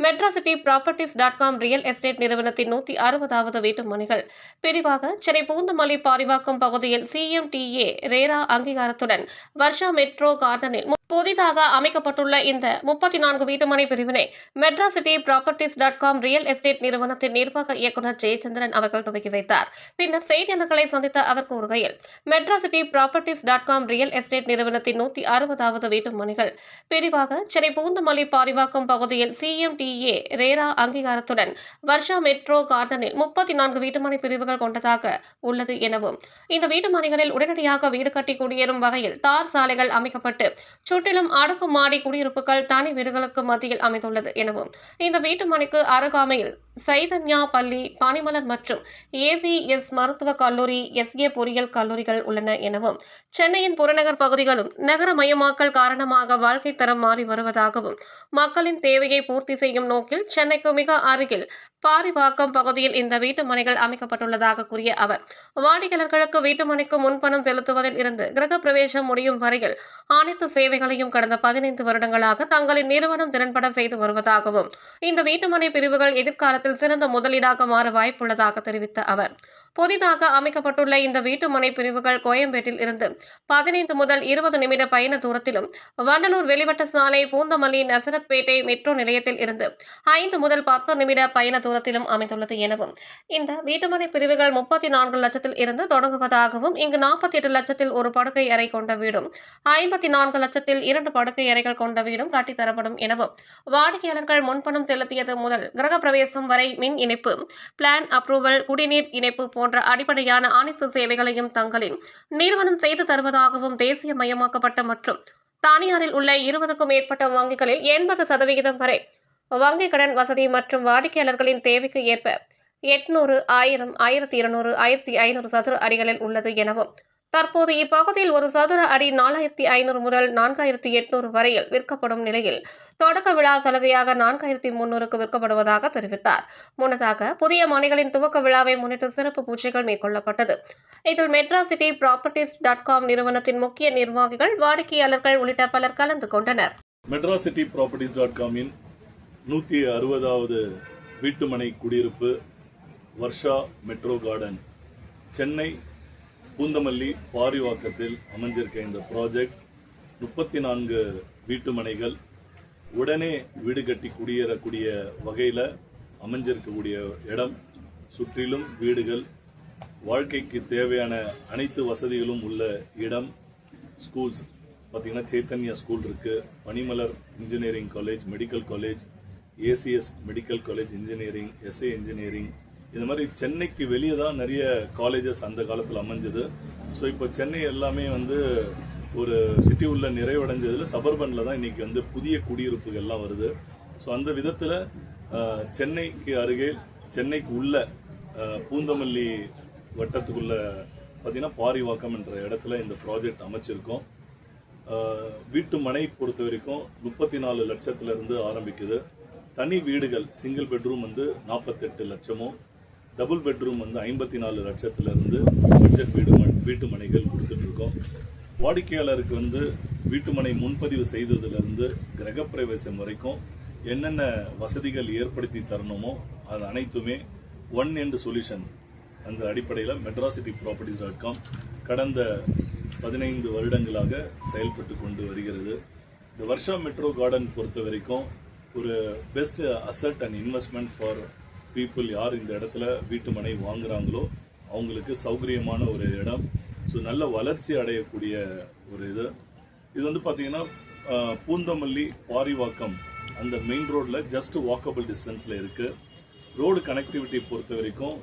Madrascity properties dot com real estate நிறுவனத்தின் நூற்றி அறுபதாவது வீட்டு மனைகள். பிரிவாக சென்னை பூந்தமல்லி பாரிவாக்கம் பகுதியில் சிஎம்டிஏ ரேரா அங்கீகாரத்துடன் வர்ஷா மெட்ரோ கார்டனில் புதிதாக அமைக்கப்பட்டுள்ள இந்த முப்பத்தி நான்கு வீட்டுமனை பிரிவினை Madrascity properties dot com real estate நிறுவனத்தின் நிர்வாக இயக்குநர் ஜெயச்சந்திரன் அவர்கள் துவக்கி வைத்தார். பின்னர் செய்தியாளர்களை சந்தித்த அவர் கூறுகையில் Madrascity properties dot com real estate நிறுவனத்தின் நூற்றி அறுபதாவது வீட்டுமனைகள் பிரிவாக சென்னை பூந்தமல்லி பாரிவாக்கம் பகுதியில் சிஎம்டிஏ ரேரா அங்கீகாரத்துடன் வர்ஷா மெட்ரோ கார்டனில் முப்பத்தி நான்கு வீட்டுமனை பிரிவுகள் கொண்டதாக உள்ளது எனவும் இந்த வீட்டுமனைகளில் உடனடியாக வீடு கட்டி குடியேறும் வகையில் தார் சாலைகள் அமைக்கப்பட்டு சுற்றிலும் அடுக்குமாடி குடியிருப்புகள் தனி வீடுகளுக்கு மத்தியில் அமைந்துள்ளது எனவும் இந்த வீட்டுமனைக்கு அருகாமையில் சைதன்யா பள்ளி பனிமலர் மற்றும் ஏசிஎஸ் மருத்துவக் கல்லூரி எஸ்ஏ பொறியியல் கல்லூரிகள் உள்ளன எனவும் சென்னையின் புறநகர் பகுதிகளும் நகரமயமாக்கல் காரணமாக வாழ்க்கை தரம் மாறி வருவதாகவும் மக்களின் தேவையை பூர்த்தி செய்யும் நோக்கில் சென்னைக்கு மிக அருகில் பாரிவாக்கம் பகுதியில் இந்த வீட்டு மனைகள் அமைக்கப்பட்டுள்ளதாக கூறிய அவர் வாடிக்கையாளர்களுக்கு வீட்டு மனைக்கு முன்பணம் செலுத்துவதில் இருந்து கிரக பிரவேசம் முடியும் வரையில் அனைத்து சேவைகளையும் கடந்த பதினைந்து வருடங்களாக தங்களின் நிறுவனம் திறன்பட செய்து வருவதாகவும் இந்த வீட்டுமனை பிரிவுகள் எதிர்காலத்தில் சிறந்த முதலீடாக மாற வாய்ப்புள்ளதாக தெரிவித்த அவர். புதிதாக அமைக்கப்பட்டுள்ள இந்த வீட்டுமனை பிரிவுகள் கோயம்பேட்டில் இருந்து பதினைந்து முதல் இருபது நிமிட பயண தூரத்திலும் வண்டலூர் வெளிவட்ட சாலை பூந்தமல்லி நசரத்பேட்டை மெட்ரோ நிலையத்தில் இருந்து ஐந்து முதல் பத்து நிமிட பயண தூரத்திலும் அமைந்துள்ளது எனவும் இந்த வீட்டுமனை பிரிவுகள் முப்பத்தி நான்கு லட்சத்தில் இருந்து தொடங்குவதாகவும் இங்கு நாற்பத்தி எட்டு லட்சத்தில் ஒரு படுக்கை அறை கொண்ட வீடும் ஐம்பத்தி நான்கு லட்சத்தில் இரண்டு படுக்கை அறைகள் கொண்ட வீடும் கட்டித்தரப்படும் எனவும் வாடிக்கையாளர்கள் முன்பணம் செலுத்தியது முதல் கிரகப்பிரவேசம் வரை மின் இணைப்பு பிளான் அப்ரூவல் குடிநீர் இணைப்பு போன்ற அடிப்படையான அனைத்து சேவைகளையும் தங்களின் நிறுவனம் செய்து தருவதாகவும் தேசியமயமாக்கப்பட்ட மற்றும் தனியாரில் உள்ள இருபதுக்கும் மேற்பட்ட வங்கிகளில் எண்பது சதவிகிதம் வரை வங்கிக் கடன் வசதி மற்றும் வாடிக்கையாளர்களின் தேவைக்கு ஏற்ப எட்நூறு ஆயிரம் ஆயிரத்தி இருநூறு ஆயிரத்தி ஐநூறு சதுர அடிகளில் உள்ளது எனவும் தற்போது இப்பகுதியில் ஒரு சதுர அடி நாலாயிரத்தி ஐநூறு முதல் நான்காயிரத்தி எட்நூறு வரையில் விற்கப்படும் நிலையில் தொடக்க விழா சலுகையாக நான்காயிரத்தி முன்னூறுக்கு விற்கப்படுவதாக தெரிவித்தார். முன்னதாக புதிய மனைகளின் துவக்க விழாவை முன்னிட்டு சிறப்பு பூஜைகள் மேற்கொள்ளப்பட்டது. இதில் மெட்ராசிட்டி ப்ராப்பர்ட்டிஸ் டாட் காம் நிறுவனத்தின் முக்கிய நிர்வாகிகள் வாடிக்கையாளர்கள் உள்ளிட்ட பலர் கலந்து கொண்டனர். மெட்ராசிட்டி ப்ராப்பர்ட்டிஸ் டாட் காமின் நூற்றி அறுபதாவது வீட்டுமனை குடியிருப்பு வர்ஷா மெட்ரோ கார்டன் சென்னை பூந்தமல்லி பாரிவாக்கத்தில் அமைஞ்சிருக்க இந்த ப்ராஜெக்ட் முப்பத்தி நான்கு வீட்டுமனைகள் உடனே வீடு கட்டி குடியேறக்கூடிய வகையில் அமைஞ்சிருக்கக்கூடிய இடம். சுற்றிலும் வீடுகள் வாழ்க்கைக்கு தேவையான அனைத்து வசதிகளும் உள்ள இடம். ஸ்கூல்ஸ் பார்த்திங்கன்னா சைத்தன்யா ஸ்கூல் இருக்குது Panimalar engineering college medical college ACS medical college engineering SA engineering இந்த மாதிரி சென்னைக்கு வெளியே தான் நிறைய காலேஜஸ் அந்த காலத்தில் அமைஞ்சது. ஸோ இப்போ சென்னை எல்லாமே வந்து ஒரு சிட்டி உள்ள நிறைவடைஞ்சதில் சபர்பனில் தான் இன்னைக்கு வந்து புதிய குடியிருப்புகள்லாம் வருது. ஸோ அந்த விதத்தில் சென்னைக்கு அருகே சென்னைக்கு உள்ள பூந்தமல்லி வட்டத்துக்குள்ள பார்த்தீங்கன்னா பாரிவாக்கம் என்ற இடத்துல இந்த ப்ராஜெக்ட் அமைச்சிருக்கோம். வீட்டு மனை பொறுத்த வரைக்கும் முப்பத்தி நாலு லட்சத்துலேருந்து ஆரம்பிக்குது. தனி வீடுகள் சிங்கிள் பெட்ரூம் வந்து நாற்பத்தெட்டு லட்சமும். டபுள் பெட்ரூம் வந்து ஐம்பத்தி நாலு லட்சத்துலேருந்து பட்ஜெட் வீடு வீட்டு மனைகள் கொடுத்துட்ருக்கோம். வாடிக்கையாளருக்கு வந்து வீட்டுமனை முன்பதிவு செய்ததுலேருந்து கிரகப்பிரவேசம் வரைக்கும் என்னென்ன வசதிகள் ஏற்படுத்தி தரணுமோ அது அனைத்துமே ஒன் எண்டு சொல்யூஷன் அந்த அடிப்படையில் மெட்ராசிட்டி ப்ராப்பர்ட்டிஸ் டாட் காம் கடந்த பதினைந்து வருடங்களாக செயல்பட்டு கொண்டு வருகிறது. இந்த வருஷா மெட்ரோ கார்டன் பொறுத்த வரைக்கும் ஒரு best asset and investment for people யார் இந்த இடத்துல வீட்டு மனை வாங்குறாங்களோ அவங்களுக்கு சௌகரியமான ஒரு இடம். ஸோ நல்ல வளர்ச்சி அடையக்கூடிய ஒரு இது. இது வந்து பார்த்தீங்கன்னா பூந்தமல்லி பாரிவாக்கம் அந்த மெயின் ரோட்டில் ஜஸ்ட் வாக்கபிள் டிஸ்டன்ஸில் இருக்குது ரோடு கனெக்டிவிட்டி பொறுத்த வரைக்கும்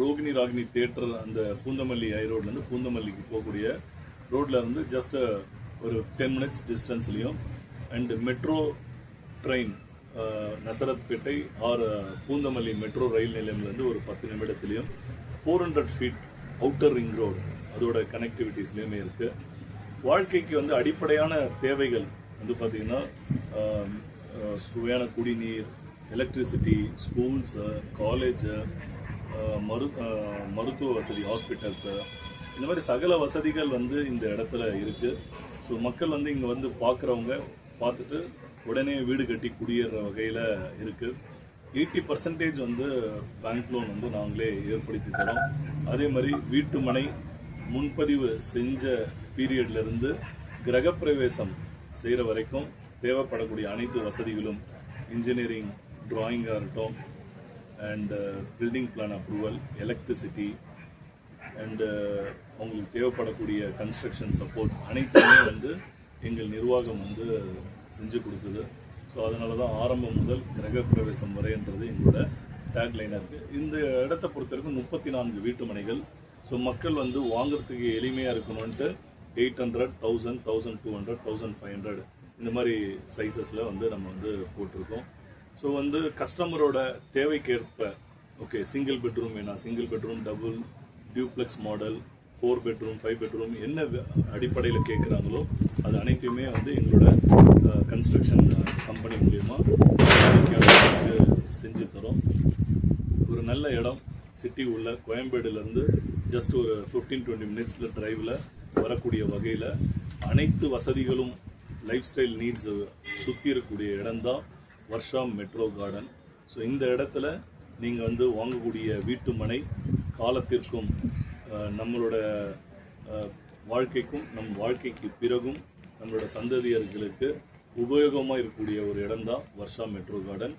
ரோகிணி ராகினி தேட்டர் அந்த பூந்தமல்லி ஐ ரோட்லேருந்து பூந்தமல்லிக்கு போகக்கூடிய ரோட்டில் இருந்து ஜஸ்ட் ஒரு ten minutes டிஸ்டன்ஸ்லேயும் and metro train Nazarathpet or Poonamallee metro rail நிலையம்லேருந்து ஒரு பத்து நிமிடத்துலையும் four hundred feet outer ring road அதோட கனெக்டிவிட்டிஸ்லேயுமே இருக்குது வாழ்க்கைக்கு வந்து அடிப்படையான தேவைகள் வந்து பார்த்திங்கன்னா சுவையான குடிநீர் எலக்ட்ரிசிட்டி ஸ்கூல்ஸு காலேஜு மரு மருத்துவ வசதி ஹாஸ்பிட்டல்ஸு இந்த மாதிரி சகல வசதிகள் வந்து இந்த இடத்துல இருக்குது ஸோ மக்கள் வந்து இங்கே வந்து பார்க்குறவங்க பார்த்துட்டு உடனே வீடு கட்டி குடியேற வகையில் இருக்குது எயிட்டி பர்சன்டேஜ் வந்து பேங்க் லோன் வந்து நாங்களே ஏற்படுத்தி தரோம். அதே மாதிரி வீட்டு மனை முன்பதிவு செஞ்ச பீரியட்லேருந்து கிரகப்பிரவேசம் செய்கிற வரைக்கும் தேவைப்படக்கூடிய அனைத்து வசதிகளும் இன்ஜினியரிங் ட்ராயிங்காக இருக்கட்டும் and building plan approval electricity and உங்களுக்கு தேவைப்படக்கூடிய கன்ஸ்ட்ரக்ஷன் சப்போர்ட் அனைத்துமே வந்து எங்கள் நிர்வாகம் வந்து செஞ்சு கொடுக்குது. ஸோ அதனால தான் ஆரம்பம் முதல் கிரகப்பிரவேசம் வரைன்றது எங்களோட டேக்லைனாக இருக்குது இந்த இடத்த பொறுத்த வரைக்கும் முப்பத்தி நான்கு வீட்டு மனைகள் ஸோ மக்கள் வந்து வாங்குறதுக்கு எளிமையாக இருக்கணும்ன்ட்டு eight hundred thousand thousand two hundred thousand five hundred இந்த மாதிரி சைஸஸில் வந்து நம்ம வந்து போட்டிருக்கோம். ஸோ வந்து கஸ்டமரோட தேவைக்கேற்ப ஓகே சிங்கிள் பெட்ரூம் வேணாம். Single bedroom double duplex model four bedroom five bedroom என்ன அடிப்படையில் கேட்குறாங்களோ அது அனைத்தையுமே வந்து எங்களோட கன்ஸ்ட்ரக்ஷன் கம்பெனி மூலயமா செஞ்சு தரோம். ஒரு நல்ல இடம் சிட்டி உள்ள கோயம்பேடுலேருந்து ஜஸ்ட் ஒரு ஃபிஃப்டீன் டுவெண்ட்டி மினிட்ஸில் டிரைவில் வரக்கூடிய வகையில் அனைத்து வசதிகளும் லைஃப் ஸ்டைல் நீட்ஸ் சுற்றி இருக்கக்கூடிய இடம்தான் வர்ஷா மெட்ரோ கார்டன் ஸோ இந்த இடத்துல நீங்கள் வந்து வாங்கக்கூடிய வீட்டு மனை காலத்திற்கும் நம்மளோட வாழ்க்கைக்கும் நம் வாழ்க்கைக்கு பிறகும் நம்மளோட சந்ததியர்களுக்கு உபயோகமாக இருக்கக்கூடிய ஒரு இடம்தான் வர்ஷா மெட்ரோ கார்டன்.